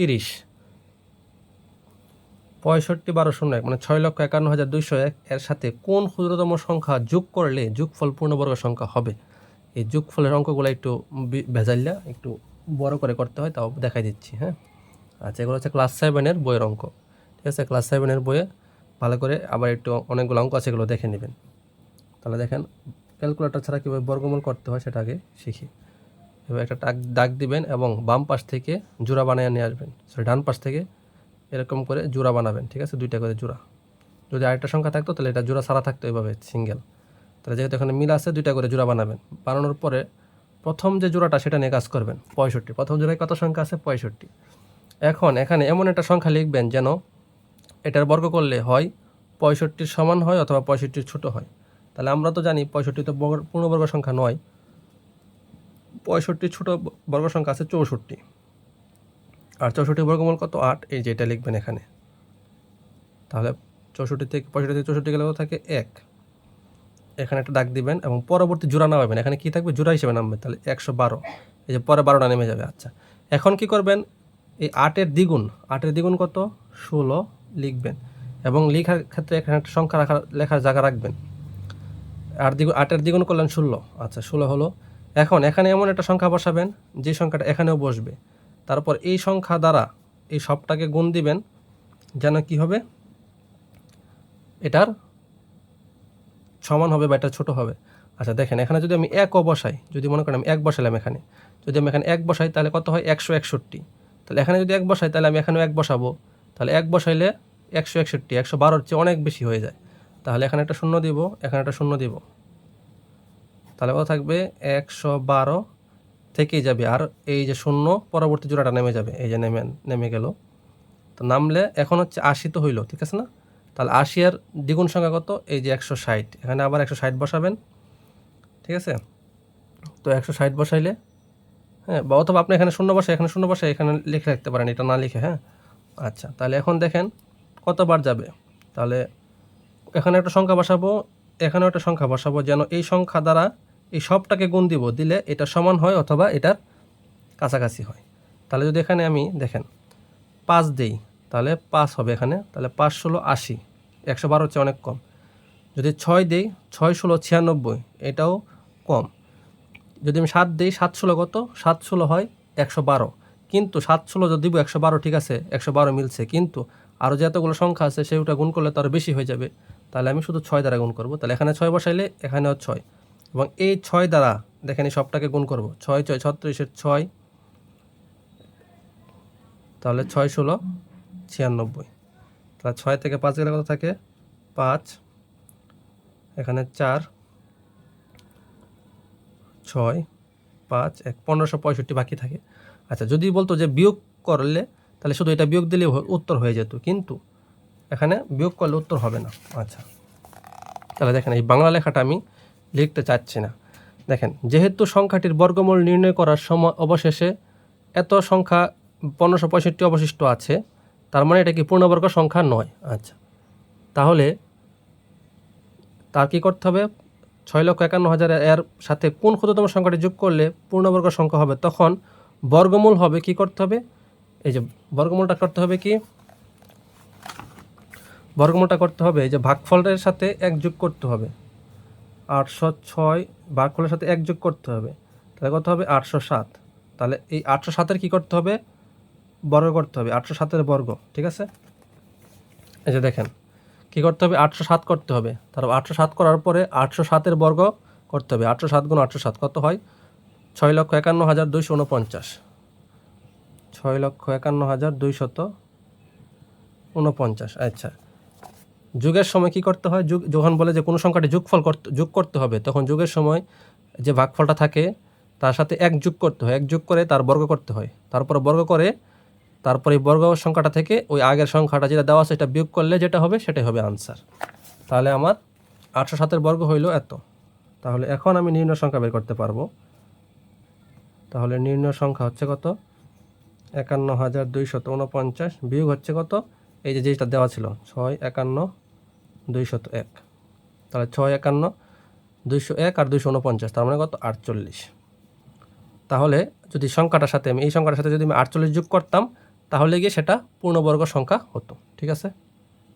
তিরিশ। পঁয়ষট্টি বারো শূন্য এক মানে ছয় লক্ষ একান্ন হাজার দুইশো এক এর সাথে কোন ক্ষুদ্রতম সংখ্যা যোগ করলে যোগফল পূর্ণবর্গ সংখ্যা হবে? এই যোগফলের অঙ্কগুলো একটু ভেজাইলা, একটু বড় করে করতে হয়, তাও দেখাই দিচ্ছি হ্যাঁ? আচ্ছা এগুলো হচ্ছে ক্লাস সেভেনের বইয়ের অঙ্ক, ঠিক আছে? ক্লাস সেভেনের বইয়ে ভালো করে আবার একটু অনেকগুলো অঙ্ক আছে, এগুলো দেখে নেবেন। তাহলে দেখেন ক্যালকুলেটর ছাড়া কীভাবে বর্গমূল করতে হয় সেটা আগে শিখি। এবার একটা দাগ দাগ দিবেন এবং বাম পাশ থেকে জোড়া বানিয়ে নিয়ে আসবেন। সরি ডান পাশ থেকে এরকম করে জোড়া বানাবেন, ঠিক আছে? দুইটা করে জোড়া। যদি আরেকটা সংখ্যা থাকতো, তাহলে এটা জোড়া সারা থাকতো এভাবে, সিঙ্গেল। তাহলে যেহেতু এখানে মিল আছে, দুইটা করে জোড়া বানাবেন। বানানোর পরে প্রথম যে জোড়াটা, সেটা নিয়ে কাজ করবেন, পঁয়ষট্টি। প্রথম জোড়ায় কত সংখ্যা আছে? পঁয়ষট্টি। এখন এখানে এমন একটা সংখ্যা লিখবেন যেন এটার বর্গ করলে হয় পঁয়ষট্টির সমান হয় অথবা পঁয়ষট্টির ছোট হয়। তাহলে আমরা তো জানি পঁয়ষট্টি তো পূর্ণবর্গ সংখ্যা নয়। পঁয়ষট্টি ছোট বর্গ সংখ্যা আছে চৌষট্টি। আর চৌষট্টি বর্গমূল কত? আট। এই যে এটা লিখবেন এখানে। তাহলে চৌষট্টি থেকে, পঁয়ষট্টি থেকে চৌষট্টি গেলে থাকে? এক। এখানে একটা ডাক দিবেন এবং পরবর্তী জোড়া নামাবেন। এখানে কী থাকবে? জোড়া হিসেবে নামবে। তাহলে একশো বারো। এই যে পরে বারোটা নেমে যাবে। আচ্ছা। এখন কি করবেন? এই আটের দ্বিগুণ আটের দ্বিগুণ কত? ষোলো লিখবেন। এবং লেখার ক্ষেত্রে এখানে একটা সংখ্যা রাখার, লেখার জায়গা রাখবেন। আট দ্বিগুণ, আটের দ্বিগুণ করলেন ষোলো। আচ্ছা ষোলো হলো এখন এখানে এমন একটা সংখ্যা বসাবেন, যে সংখ্যাটা এখানেও বসবে। তারপর এই সংখ্যা দ্বারা এই সবটাকে গুণ দিবেন, যেন কি হবে? এটার সমান হবে বা এটা ছোটো হবে। আচ্ছা দেখেন, এখানে যদি আমি একও বসাই, যদি মনে করেন আমি এক বসালাম এখানে, যদি আমি এখানে এক বসাই, তাহলে কত হয়? একশো একষট্টি। তাহলে এখানে যদি এক বসাই, তাহলে আমি এখানেও এক বসাবো। তাহলে এক বসাইলে একশো একষট্টি, একশো বারোর চেয়ে অনেক বেশি হয়ে যায়। তাহলে এখানে একটা শূন্য দিব, এখানে একটা শূন্য দিব। তাহলে কত থাকবে? একশো বারো থেকেই যাবে। আর এই যে শূন্য, পরবর্তী জোড়াটা নেমে যাবে। এই যে নেমে নেমে গেল। তো নামলে এখন হচ্ছে আশি তো হইল, ঠিক আছে না? তাহলে আশি আর দ্বিগুণ সংখ্যা কত? এই যে একশো ষাট। এখানে আবার একশো ষাট বসাবেন, ঠিক আছে? তো একশো ষাট বসাইলে হ্যাঁ বা অথবা আপনি এখানে শূন্য বসায়, এখানে শূন্য বসায়, এখানে লিখে রাখতে পারেন, এটা না লিখে হ্যাঁ? আচ্ছা তাহলে এখন দেখেন কতবার যাবে। তাহলে এখানে একটা সংখ্যা বসাবো, এখানেও একটা সংখ্যা বসাবো, যেন এই সংখ্যা দ্বারা এই সবটাকে গুণ দিব, দিলে এটা সমান হয় অথবা এটার কাছাকাছি হয়। তাহলে যদি এখানে আমি দেখেন, পাঁচ দেই, তাহলে পাঁচ হবে এখানে, তাহলে পাঁচ ষোলো আশি, একশো বারো হচ্ছে অনেক কম। যদি ছয় দেই, ছয় ষোলো ছিয়ানব্বই, এটাও কম। যদি আমি সাত দিই, সাত ষোলো কত? সাত ষোলো হয় একশো বারো। কিন্তু সাত ষোলো যদি দিব, একশো বারো ঠিক আছে, একশো বারো মিলছে। কিন্তু আরও যে এতগুলো সংখ্যা আছে সেটা গুণ করলে তো আরও বেশি হয়ে যাবে। তাহলে আমি শুধু ছয় দ্বারা গুণ করব। তাহলে এখানে ছয় বসাইলে, এখানেও ছয়। এবং এই ছয় দ্বারা, দেখেন এই সবটাকে গুণ করব, ছয় ছয়, ছত্রিশের ছয়, তাহলে ছয় ষোলো, ছিয়ানব্বই। তাহলে ছয় থেকে পাঁচ গেলে কত থাকে? পাঁচ। এখানে চার, ছয়, পাঁচ, এক, পনেরোশো পঁয়ষট্টি বাকি থাকে। আচ্ছা যদি বলতো যে বিয়োগ করলে, তাহলে শুধু এটা বিয়োগ দিলে উত্তর হয়ে যেত, কিন্তু এখানে বিয়োগ করলে উত্তর হবে না। আচ্ছা তাহলে দেখেন এই বাংলা লেখাটা আমি লিখতে চাচ্ছি না। দেখেন, যেহেতু সংখ্যাটির বর্গমূল নির্ণয় করার সময় অবশেষে এত সংখ্যা পনেরোশো পঁয়ষট্টি অবশিষ্ট আছে, তার মানে এটা কি পূর্ণবর্গ সংখ্যা নয়? আচ্ছা। তাহলে তার কি করতে হবে? ছয় লক্ষ একান্ন হাজার এর সাথে কোন ক্ষুদ্রতম সংখ্যাটি যোগ করলে পূর্ণবর্গ সংখ্যা হবে? তখন বর্গমূল হবে কি করতে হবে? এই যে বর্গমূলটা করতে হবে কি? বর্গমূলটা করতে হবে এই যে ভাগফলের সাথে এক যোগ করতে হবে। আটশো ছয় ভাগফলের সাথে এক যোগ করতে হবে। তাহলে কত হবে? আটশো সাত। তাহলে এই আটশো সাতের কী করতে হবে? বর্গ করতে হবে। আটশো সাতের বর্গ, ঠিক আছে? এই যে দেখেন, কী করতে হবে? আটশো সাত করতে হবে। তারপর আটশো সাত করার পরে আটশো সাতের বর্গ করতে হবে। আটশো সাত গুণ আটশো সাত কত হয়? ছয় লক্ষ একান্ন হাজার দুইশো উনপঞ্চাশ। ছয় লক্ষ একান্ন হাজার দুইশত উনপঞ্চাশ। আচ্ছা যুগের সময় কি করতে হয়? যুগ যখন বলে যে কোনো সংখ্যাটি যোগফল করতে যোগ করতে হবে, তখন যুগের সময় যে ভাগফলটা থাকে, তার সাথে এক যোগ করতে হয়। এক যোগ করে তার বর্গ করতে হয়। তারপর বর্গ করে, তারপরে বর্গ সংখ্যাটা থেকে ওই আগের সংখ্যাটা যেটা দেওয়া আছে সেটা বিয়োগ করলে যেটা হবে, সেটাই হবে আনসার তাহলে আমার আটশো সাতের বর্গ হইল এত। তাহলে এখন আমি নির্ণয় সংখ্যা বের করতে পারব। তাহলে নির্ণয় সংখ্যা হচ্ছে কত? একান্ন হাজার দুইশত উনপঞ্চাশ বিয়োগ হচ্ছে কত? এই যে যেটা দেওয়া ছিল, ছয়, একান্ন দুইশত এক। তাহলে ছয় একান্ন, দুইশো এক আর দুইশো উনপঞ্চাশ, তার মানে কত? আটচল্লিশ। তাহলে যদি সংখ্যাটার সাথে আমি এই সংখ্যাটার সাথে যদি আমি আটচল্লিশ যোগ করতাম, তাহলে গিয়ে সেটা পূর্ণবর্গ সংখ্যা হতো। ঠিক আছে?